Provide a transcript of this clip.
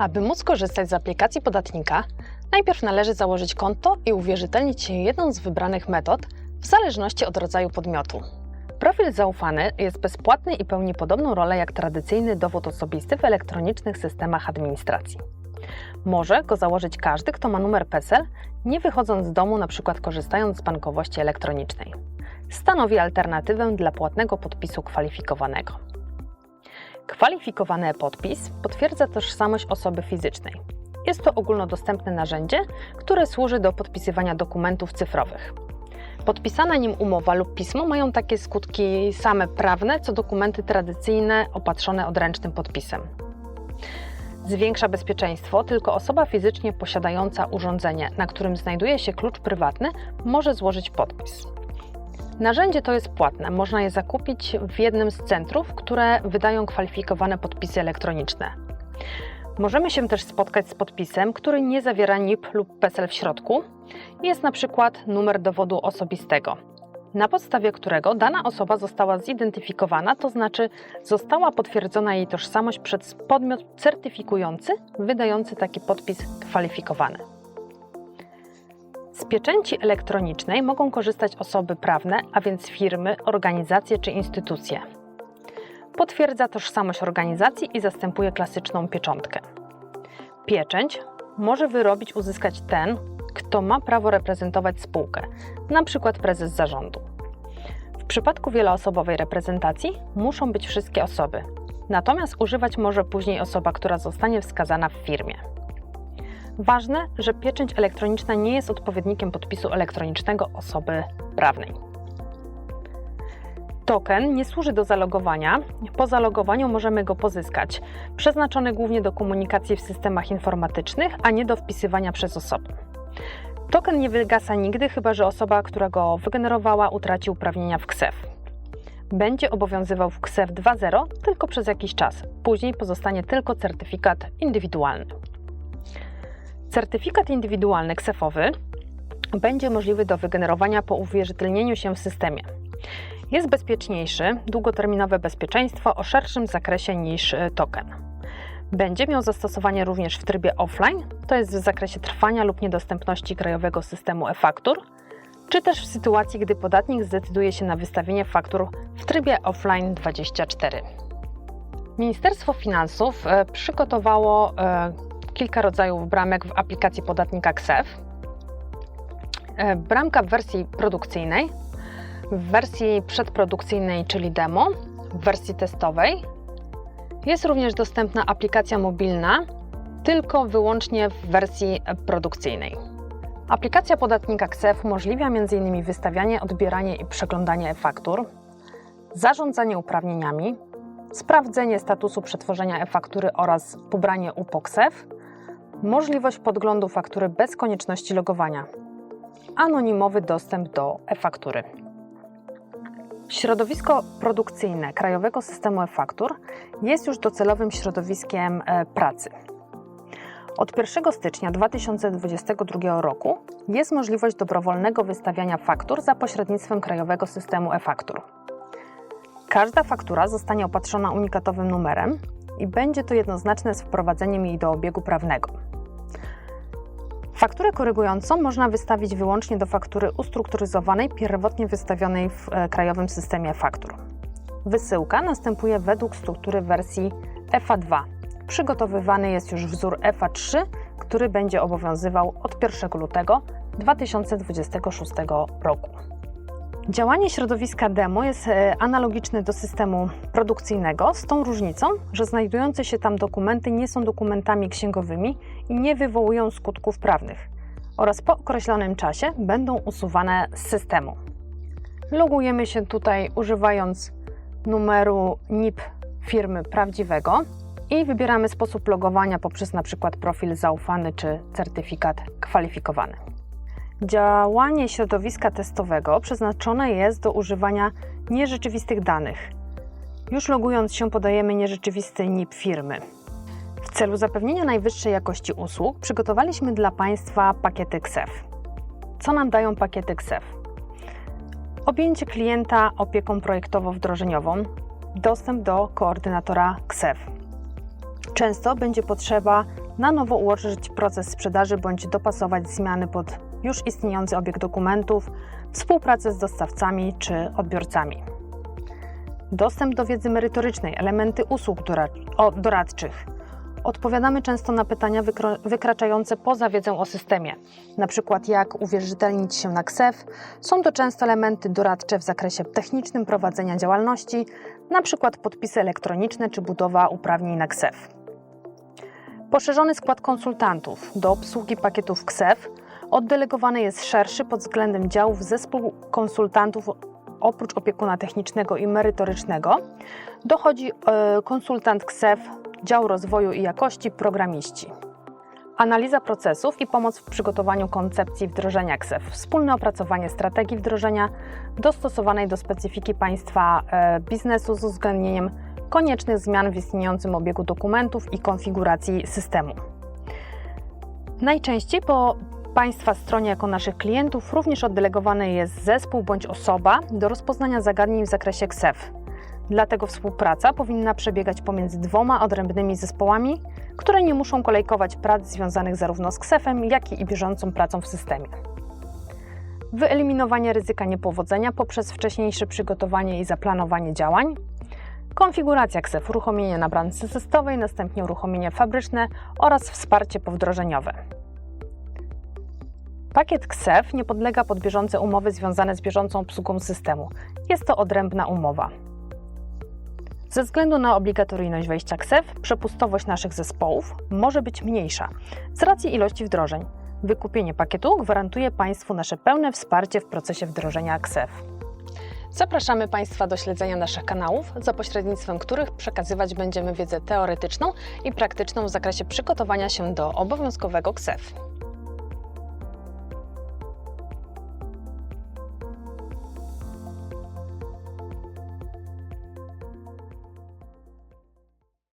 Aby móc korzystać z aplikacji podatnika, najpierw należy założyć konto i uwierzytelnić się jedną z wybranych metod w zależności od rodzaju podmiotu. Profil zaufany jest bezpłatny i pełni podobną rolę jak tradycyjny dowód osobisty w elektronicznych systemach administracji. Może go założyć każdy, kto ma numer PESEL, nie wychodząc z domu, np. korzystając z bankowości elektronicznej. Stanowi alternatywę dla płatnego podpisu kwalifikowanego. Kwalifikowany podpis potwierdza tożsamość osoby fizycznej. Jest to ogólnodostępne narzędzie, które służy do podpisywania dokumentów cyfrowych. Podpisana nim umowa lub pismo mają takie skutki same prawne, co dokumenty tradycyjne opatrzone odręcznym podpisem. Zwiększa bezpieczeństwo, tylko osoba fizycznie posiadająca urządzenie, na którym znajduje się klucz prywatny, może złożyć podpis. Narzędzie to jest płatne, można je zakupić w jednym z centrów, które wydają kwalifikowane podpisy elektroniczne. Możemy się też spotkać z podpisem, który nie zawiera NIP lub PESEL w środku. Jest na przykład numer dowodu osobistego, na podstawie którego dana osoba została zidentyfikowana, to znaczy została potwierdzona jej tożsamość przez podmiot certyfikujący, wydający taki podpis kwalifikowany. Pieczęci elektronicznej mogą korzystać osoby prawne, a więc firmy, organizacje czy instytucje. Potwierdza tożsamość organizacji i zastępuje klasyczną pieczątkę. Pieczęć może wyrobić uzyskać ten, kto ma prawo reprezentować spółkę, np. prezes zarządu. W przypadku wieloosobowej reprezentacji muszą być wszystkie osoby, natomiast używać może później osoba, która zostanie wskazana w firmie. Ważne, że pieczęć elektroniczna nie jest odpowiednikiem podpisu elektronicznego osoby prawnej. Token nie służy do zalogowania. Po zalogowaniu możemy go pozyskać, przeznaczony głównie do komunikacji w systemach informatycznych, a nie do wpisywania przez osobę. Token nie wygasa nigdy, chyba że osoba, która go wygenerowała, utraci uprawnienia w KSEF. Będzie obowiązywał w KSEF 2.0 tylko przez jakiś czas. Później pozostanie tylko certyfikat indywidualny. Certyfikat indywidualny KSEFowy będzie możliwy do wygenerowania po uwierzytelnieniu się w systemie. Jest bezpieczniejszy, długoterminowe bezpieczeństwo o szerszym zakresie niż y, token. Będzie miał zastosowanie również w trybie offline, to jest w zakresie trwania lub niedostępności krajowego systemu e-faktur, czy też w sytuacji, gdy podatnik zdecyduje się na wystawienie faktur w trybie offline 24. Ministerstwo Finansów e, przygotowało e, kilka rodzajów bramek w aplikacji podatnika KSEF. E, Bramka w wersji produkcyjnej, w wersji przedprodukcyjnej, czyli demo, w wersji testowej jest również dostępna aplikacja mobilna, tylko wyłącznie w wersji produkcyjnej. Aplikacja podatnika KSEF umożliwia m.in. wystawianie, odbieranie i przeglądanie e-faktur, zarządzanie uprawnieniami, sprawdzenie statusu przetworzenia e-faktury oraz pobranie UPO-KSEF, możliwość podglądu faktury bez konieczności logowania, anonimowy dostęp do e-faktury. Środowisko produkcyjne Krajowego Systemu e-Faktur jest już docelowym środowiskiem e, pracy. Od 1 stycznia 2022 roku jest możliwość dobrowolnego wystawiania faktur za pośrednictwem Krajowego Systemu e-Faktur. Każda faktura zostanie opatrzona unikatowym numerem i będzie to jednoznaczne z wprowadzeniem jej do obiegu prawnego. Fakturę korygującą można wystawić wyłącznie do faktury ustrukturyzowanej, pierwotnie wystawionej w e, krajowym systemie faktur. Wysyłka następuje według struktury wersji FA2. Przygotowywany jest już wzór FA3, który będzie obowiązywał od 1 lutego 2026 roku. Działanie środowiska demo jest e, analogiczne do systemu produkcyjnego, z tą różnicą, że znajdujące się tam dokumenty nie są dokumentami księgowymi i nie wywołują skutków prawnych oraz po określonym czasie będą usuwane z systemu. Logujemy się tutaj używając numeru NIP firmy prawdziwego i wybieramy sposób logowania poprzez np. profil zaufany czy certyfikat kwalifikowany. Działanie środowiska testowego przeznaczone jest do używania nierzeczywistych danych. Już logując się podajemy nierzeczywisty NIP firmy. W celu zapewnienia najwyższej jakości usług przygotowaliśmy dla Państwa pakiety KSEF. Co nam dają pakiety KSEF? Objęcie klienta opieką projektowo-wdrożeniową, dostęp do koordynatora KSEF. Często będzie potrzeba na nowo ułożyć proces sprzedaży bądź dopasować zmiany pod już istniejący obieg dokumentów, współpracę z dostawcami czy odbiorcami. Dostęp do wiedzy merytorycznej, elementy usług doradczych. Odpowiadamy często na pytania wykraczające poza wiedzę o systemie, na przykład jak uwierzytelnić się na KSEF. Są to często elementy doradcze w zakresie technicznym prowadzenia działalności, na przykład podpisy elektroniczne czy budowa uprawnień na KSEF. Poszerzony skład konsultantów do obsługi pakietów KSEF oddelegowany jest szerszy pod względem działów zespół konsultantów oprócz opiekuna technicznego i merytorycznego. Dochodzi e, konsultant KSEF, dział rozwoju i jakości, programiści. Analiza procesów i pomoc w przygotowaniu koncepcji wdrożenia KSEF, wspólne opracowanie strategii wdrożenia dostosowanej do specyfiki państwa e, biznesu z uwzględnieniem koniecznych zmian w istniejącym obiegu dokumentów i konfiguracji systemu. Najczęściej po Państwa stronie jako naszych klientów również oddelegowany jest zespół bądź osoba do rozpoznania zagadnień w zakresie KSEF. Dlatego współpraca powinna przebiegać pomiędzy dwoma odrębnymi zespołami, które nie muszą kolejkować prac związanych zarówno z KSEF-em, jak i bieżącą pracą w systemie. Wyeliminowanie ryzyka niepowodzenia poprzez wcześniejsze przygotowanie i zaplanowanie działań, konfiguracja KSEF, uruchomienie na brance testowej, następnie uruchomienie fabryczne oraz wsparcie powdrożeniowe. Pakiet KSEF nie podlega pod bieżące umowy związane z bieżącą obsługą systemu. Jest to odrębna umowa. Ze względu na obligatoryjność wejścia KSEF, przepustowość naszych zespołów może być mniejsza z racji ilości wdrożeń. Wykupienie pakietu gwarantuje Państwu nasze pełne wsparcie w procesie wdrożenia KSEF. Zapraszamy Państwa do śledzenia naszych kanałów, za pośrednictwem których przekazywać będziemy wiedzę teoretyczną i praktyczną w zakresie przygotowania się do obowiązkowego KSEF.